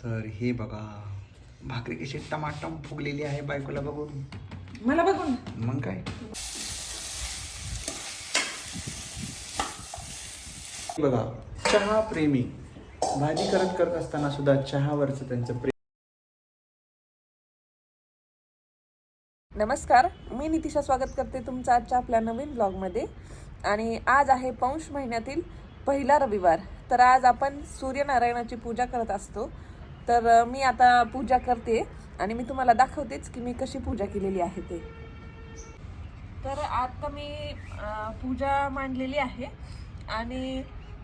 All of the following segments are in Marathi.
तर हे बघा भाकरी कशी टमाटम फुगलेली आहे बायकोला बघून. मला बघून. मग काय? बघा चहा प्रेमी. भाजी करत करत असताना सुद्धा चहावरचं त्यांचं प्रेम. नमस्कार मी नितिशा स्वागत करते तुमचं आजच्या आपल्या नवीन ब्लॉगमध्ये आणि आज आहे पौष महिन्यातील पहिला रविवार. तर आज आपण सूर्यनारायणाची पूजा करत असतो. तर मी आता पूजा करते आणि मी तुम्हाला दाखवतेच की मी कशी पूजा केलेली आहे ते. तर आता मी पूजा मांडलेली आहे आणि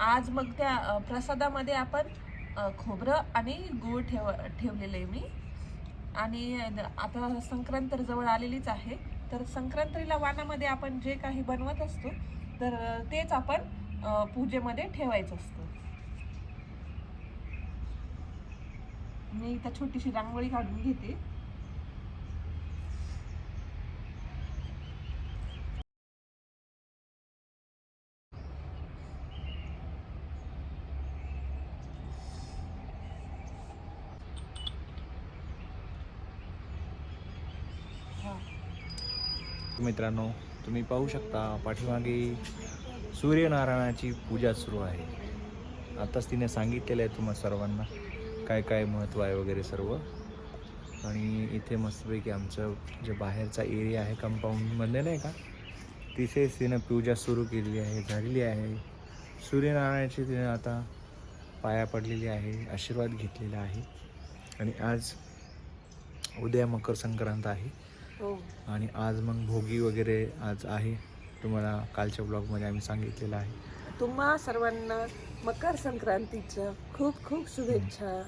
आज मग त्या प्रसादामध्ये आपण खोबरं आणि गूळ ठेव ठेवलेलं आहे मी. आणि आता संक्रांत तर जवळ आलेलीच आहे. तर संक्रांतीला वानामध्ये आपण जे काही बनवत असतो तर तेच आपण पूजेमध्ये ठेवायचं असतं. मी इथं छोटीशी रांगोळी काढून घेते. मित्रांनो तुम्ही पाहू शकता पाठीमागे सूर्यनारायणाची पूजा सुरू आहे. आताच तिने सांगितलेलं आहे तुम्हा सर्वांना. काय काय महत्त्व आहे वगैरे सर्व. आणि इथे मस्तपैकी आमचं जे बाहेरचा एरिया आहे कंपाऊंडमध्ये नाही का तिथेच तिनं पूजा सुरू केलेली आहे झालेली आहे. सूर्यनारायणाची तिने आता पाया पडलेली आहे आशीर्वाद घेतलेला आहे. आणि आज उद्या मकर संक्रांत आहे. हो. आणि आज मग भोगी वगैरे आज आहे. तुम्हाला कालच्या ब्लॉगमध्ये आम्ही सांगितलेलं आहे. तुम्हा सर्वांना मकर संक्रांतीच्या खूप खूप शुभेच्छा.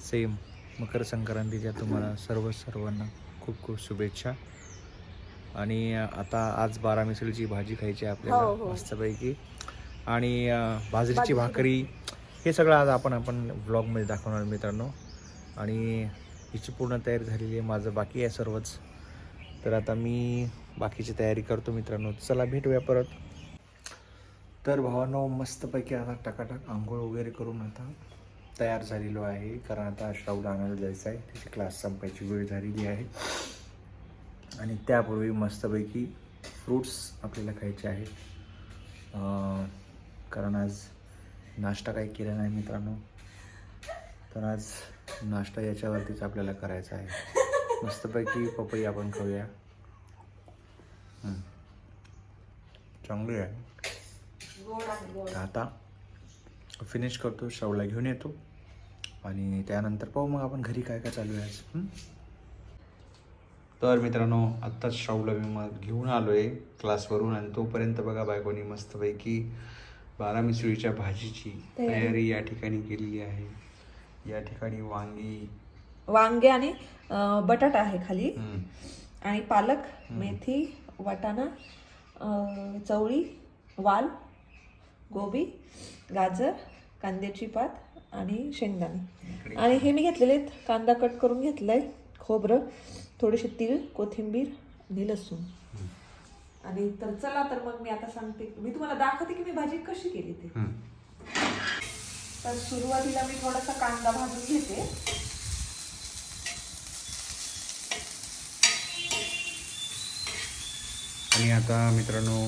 सेम. मकर संक्रांतीच्या तुम्हाला सर्व सर्वांना खूप खूप शुभेच्छा. आणि आता आज बारा मिसळीची भाजी खायची आहे हो, आपल्याला हो. मस्तपैकी. आणि अं, बाजरीची बाजरीची भाकरी हे सगळं आज आपण आपण ब्लॉगमध्ये दाखवणार मित्रांनो. आणि हिची पूर्ण तयारी झालेली आहे माझं बाकी आहे सर्वच. तर आता मी बाकीची तयारी करतो मित्रांनो. चला भेटूया परत. तर भावांनो मस्तपैकी आता टकाटक आंघोळ वगैरे करून आता तयार झालेलो आहे. कारण आता श्रावण आणायला जायचं आहे. त्याची क्लास संपायची वेळ झालेली आहे. आणि त्यापूर्वी मस्तपैकी फ्रूट्स आपल्याला खायचे आहेत कारण आज नाश्ता काही केला नाही मित्रांनो. तर आज नाश्ता याच्यावरतीच आपल्याला करायचा आहे. मस्तपैकी पपई आपण खाऊया. चांगली आहे. आता फिनिश करतो श्रावला घेऊन येतो. आणि त्यानंतर पाहू मग आपण घरी काय काय चालू आहे आज. हं? तर मित्रांनो आत्ताच श्रावला मी मग घेऊन आलो आहे क्लासवरून आणि तोपर्यंत बघा बायकोनी मस्तपैकी बारा मिसळीच्या भाजीची तयारी. या ठिकाणी केलेली आहे. या ठिकाणी वांगी. वांगे आणि बटाटा आहे खाली. हं, आणि पालक मेथी वाटाणा अ, चवळी वाल गोबी गाजर कांद्याची पात आणि शेंगदाणे. आणि हे मी घेतलेले आहेत. कांदा कट करून घेतलाय. खोबरं थोडेसे तीळ कोथिंबीर आणि लसूण. आणि तर चला तर मग मी आता सांगते. मी तुम्हाला दाखवते की मी भाजी कशी केली ते. तर सुरुवातीला मी थोडासा कांदा भाजून घेते. आणि आता मित्रांनो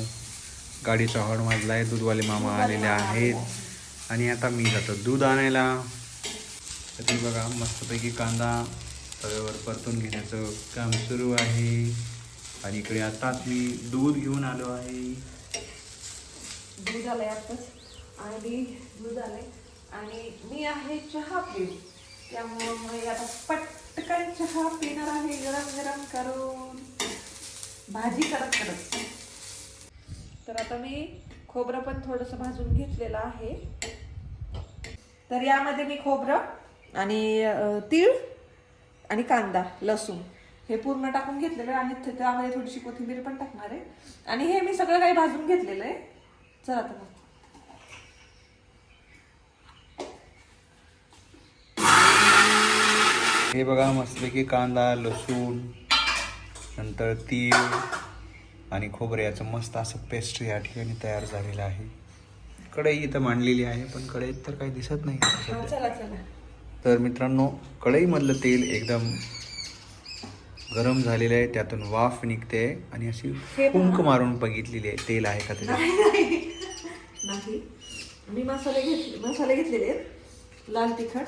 गाडीचा हॉर्न वाजला आहे दूधवाले मामा आलेले आहेत. आणि आता मी जातो दूध आणायला. तर तुम्ही बघा मस्तपैकी कांदा तव्यावर परतून घेण्याचं काम सुरू आहे. आणि इकडे आताच मी दूध घेऊन आलो आहे. दूध आलंय आताच. आणि दूध आलंय. आणि मी आहे चहा प्रेमी त्यामुळं मी आता पटकन चहा पिणार आहे. गरम गरम करून. भाजी करत करत तर आता मी खोबरं पण थोडंसं भाजून घेतलेलं आहे. तर यामध्ये मी खोबरं आणि तीळ आणि कांदा लसूण हे पूर्ण टाकून घेतलेलं आहे. आणि त्यामध्ये थोडीशी कोथिंबीर पण टाकणार आहे. आणि हे मी सगळं काही भाजून घेतलेलं आहे. चला तर मग. हे बघा मस्तपैकी कांदा लसूण नंतर तीळ आणि खोबरे याचं मस्त असं पेस्ट या ठिकाणी तयार झालेलं आहे. कढई इथं मांडलेली आहे पण कढईत तर काही दिसत नाही हा, सध्या. चला चला. तर मित्रांनो कढईमधलं तेल एकदम गरम झालेलं आहे त्यातून वाफ निघते आणि अशी कुंक मारून बघितलेली आहे तेल आहे का त्याच्यात नाही मी मसाले घेतले मसाले घेतलेले आहेत. लाल तिखट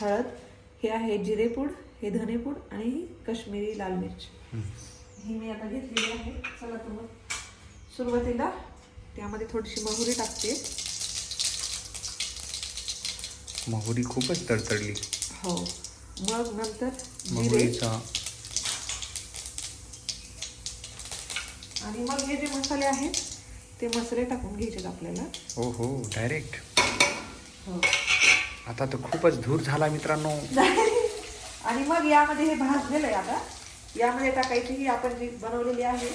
हळद हे आहे जिरेपूड हे धनेपूड आणि काश्मीरी लाल मिरची. ही मी आता घेतलेली आहे. चला तर मग सुरुवातीला त्यामध्ये थोडीशी मोहरी टाकते. मोहरी खूपच तडतडली. हो. मग नंतर जिरे. मोहरीचा. आणि मग हे जे मसाले आहेत ते मसाले टाकून घ्यायचे आपल्याला. हो हो डायरेक्ट हो. आता तर खूपच धूर झाला मित्रांनो. आणि मग यामध्ये हे भाजलेलं आहे आता. यामध्ये टाकायची ही आपण जी बनवलेली आहे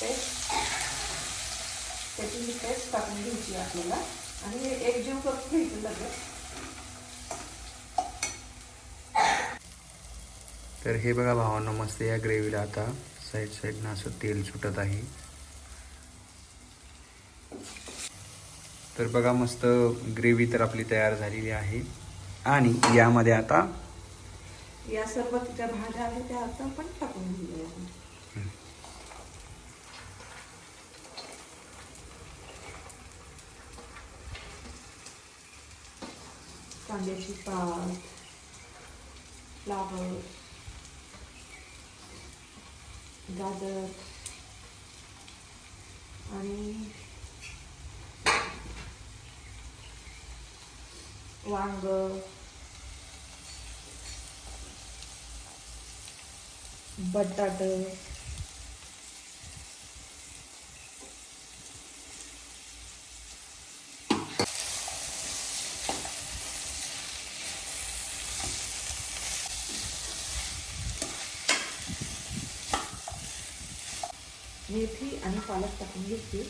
पेस्ट त्याची ही पेस्ट टाकून घ्यायची आपल्याला. आणि एक जीव करून घ्यायचं लगेच. तर हे बघा भावांना मस्त या ग्रेव्हीला आता साईड साईडनं असं तेल सुटत आहे. तर बघा मस्त ग्रेव्ही तर आपली तयार झालेली आहे. आणि यामध्ये आता या सर्व तिच्या भाज्या आहेत त्या आता आपण टाकून घेऊया. कांद्याची पात फ्लावर गाजर आणि वांग. बटाट. मेथी आणि पालक टाकून घेतली.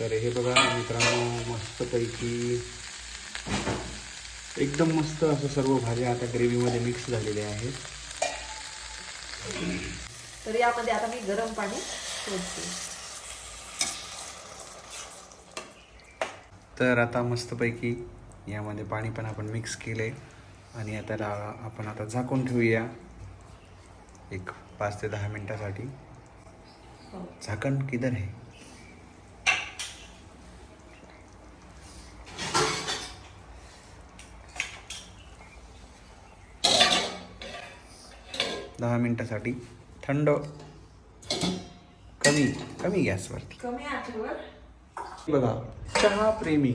तर हे बघा मित्रांनो मस्तपैकी एकदम मस्त असं सर्व भाज्या आता ग्रेव्हीमध्ये मिक्स झालेल्या आहेत. तर यामध्ये आता मी गरम पाणी सोडते. तर आता मस्तपैकी यामध्ये पाणी पण आपण मिक्स केले. आणि आता ला- आपण आता झाकून ठेवूया. एक पाच ते दहा मिनिटासाठी. हो. झाकण किधर आहे दहा मिनिटासाठी. थंड कमी कमी गॅसवरती. कमी बघा चहा प्रेमी.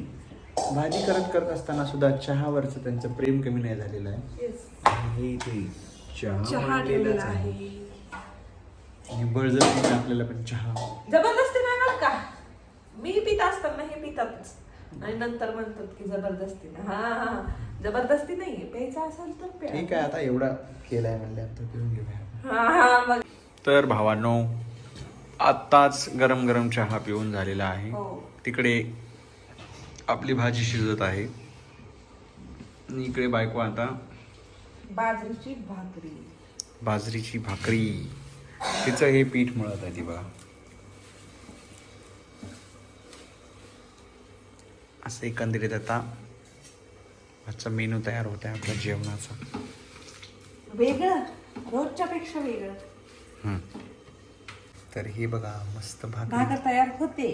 भाजी करत करत असताना सुद्धा चहावरचं त्यांचं प्रेम कमी नाही झालेलं आहे. हे इथे चहा आहे. आहे. आणि बळजबरीने आपल्याला पण चहा. जबरदस्ती नाही का? मी पित असताना हे पितातच. आणि नंतर म्हणतात की जबरदस्ती नाही. हा हा जबरदस्ती नाहीये. प्यायचा असेल तर प्या. ठीक आहे आता एवढा केलाय म्हणल्यानंतर पिऊन घेऊया. हा हा मग. तर भावांनो आत्ताच गरम गरम चहा पिऊन झालेला आहे. हो. तिकडे आपली भाजी शिजत आहे. आणि इकडे बायको आता बाजरीची भाकरी. बाजरीची भाकरी. तिचं हे पीठ मळत आहे ती बघा असं एकंदरीत आता आजचा मेनू तयार होत आहे आपल्या जेवणाचा. वेगळं रोजच्या पेक्षा वेगळं. तर हे बघा मस्त भाकरी भाकर तयार होते.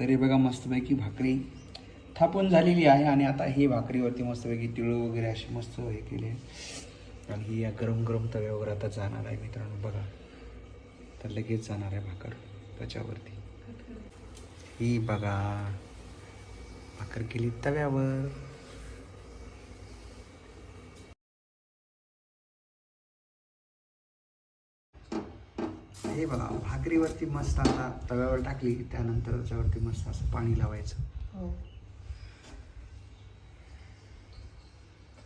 तरी बघा मस्तपैकी भाकरी. थापून झालेली आहे आणि आता ही भाकरीवरती मस्तपैकी तिळू वगैरे असे मस्त हे केले आणि ही या गरम गरम तव्यावर आता जाणार आहे मित्रांनो. बघा तर लगेच जाणार आहे भाकर त्याच्यावरती. ही बघा भाकर केली तव्यावर. हे बघा भाकरीवरती मस्त आता तव्यावर टाकली त्यानंतर त्याच्यावरती मस्त असं पाणी लावायचं. हो.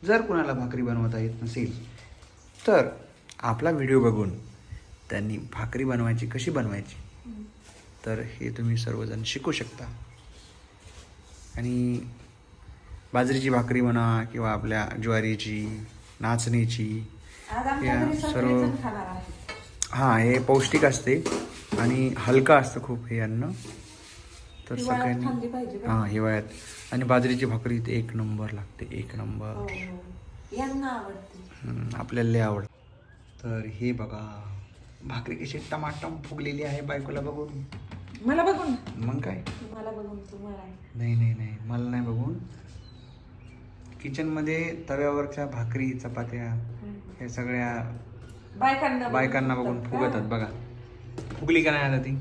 जर कुणाला भाकरी बनवता येत नसेल तर आपला व्हिडिओ बघून त्यांनी भाकरी बनवायची कशी बनवायची? तर हे तुम्ही सर्वजण शिकू शकता. आणि बाजरीची भाकरी म्हणा किंवा आपल्या ज्वारीची नाचणीची या सर्व- हां हे पौष्टिक असते आणि हलका असतं खूप हे अन्न. तर सगळ्यांनी. हां हिवाळ्यात. आणि बाजरीची भाकरी ते एक नंबर लागते एक नंबर. हो, हो. यांना आवडते. आपल्याला लय आवड तर हे बघा भाकरी कशी टमाटम फुगलेली आहे बायकोला बघून. मला बघून? मग काय? मला बघून नाही नाही नाही मला नाही बघून. किचनमध्ये तव्यावरच्या भाकरी चपात्या हे सगळ्या बायकांना बायकांना बघून फुगतात? बघा. फुगली का नाही आता ती?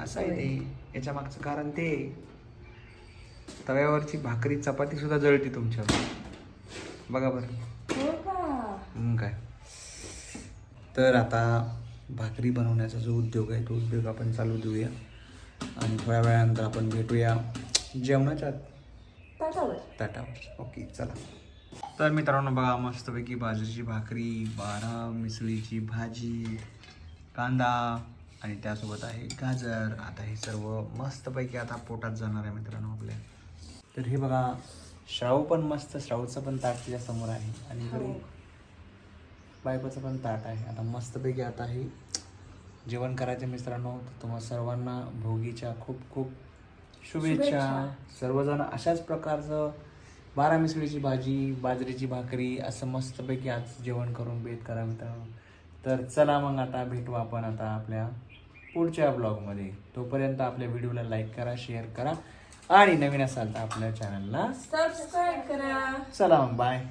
असं आहे ते. याच्या मागचं कारण ते तव्यावरची भाकरी चपाती सुद्धा जळते तुमच्यावर. बघा बरं. हो काय? तर आता भाकरी बनवण्याचा जो उद्योग आहे तो उद्योग आपण चालू देऊया. आणि थोड्या वेळानंतर आपण भेटूया जेवणाच्या ताटावर. ताटावर. ओके चला. तर मित्रांनो बघा मस्तपैकी बाजरीची भाकरी बारा मिसळीची भाजी कांदा आणि त्यासोबत आहे गाजर. आता हे सर्व मस्तपैकी आता पोटात जाणार आहे मित्रांनो आपल्या. तर हे बघा श्राऊ पण मस्त श्राऊचं पण ताट तिच्या समोर आहे. आणि इकडे हो. बायकोचं पण ताट आहे. आता मस्तपैकी आता हे जेवण करायचं मित्रांनो. तर तुम्हा सर्वांना भोगीच्या खूप खूप शुभेच्छा. शुभेच्छा. सर्वजण अशाच प्रकारचं बारा मिसळीची भाजी बाजरीची भाकरी असं मस्तपैकी आज जेवण करून बेत करा मित्रांनो. तर चला मग आता भेटू आपण आता आपल्या पुढच्या ब्लॉगमध्ये तोपर्यंत आपल्या व्हिडिओला लाईक करा शेअर करा. आणि नवीन असाल तर आपल्या चॅनलला सबस्क्राईब करा. चला मग बाय